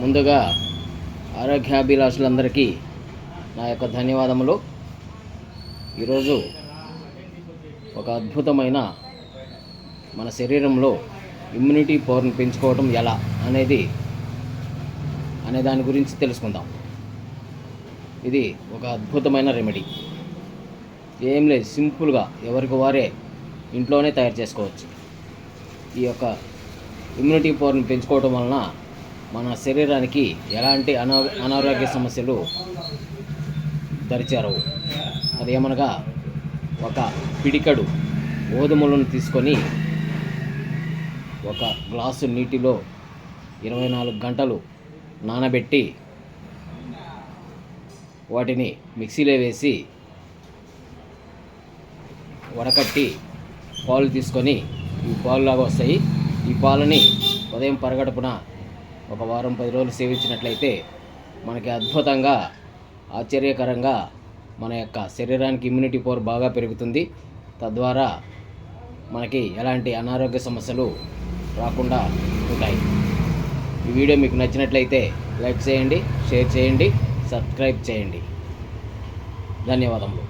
ముందుగా ఆరోగ్యాభిలాషులందరికీ నా యొక్క ధన్యవాదములు. ఈరోజు ఒక అద్భుతమైన మన శరీరంలో ఇమ్యూనిటీ పవర్ని పెంచుకోవడం ఎలా అనేది అనే దాని గురించి తెలుసుకుందాం. ఇది ఒక అద్భుతమైన రెమెడీ ఏం లేదు సింపుల్గా ఎవరికి వారే ఇంట్లోనే తయారు చేసుకోవచ్చు. ఈ యొక్క ఇమ్యూనిటీ పవర్ని పెంచుకోవటం వలన మన శరీరానికి ఎలాంటి అనా అనారోగ్య సమస్యలు దరిచేరవు అదేమనగా ఒక పిడికడు గోధుమలను తీసుకొని ఒక గ్లాసు నీటిలో ఇరవై నాలుగు గంటలు నానబెట్టి వాటిని మిక్సీలో వేసి వడకట్టి పాలు తీసుకొని ఈ పాలులాగా వస్తాయి. ఈ పాలని ఉదయం పరగడుపున ఒక వారం పది రోజులు సేవించినట్లయితే మనకి అద్భుతంగా ఆశ్చర్యకరంగా మన యొక్క శరీరానికి ఇమ్యూనిటీ పవర్ బాగా పెరుగుతుంది. తద్వారా మనకి ఎలాంటి అనారోగ్య సమస్యలు రాకుండా ఉంటాయి. ఈ వీడియో మీకు నచ్చినట్లయితే లైక్ చేయండి షేర్ చేయండి సబ్స్క్రైబ్ చేయండి. ధన్యవాదములు.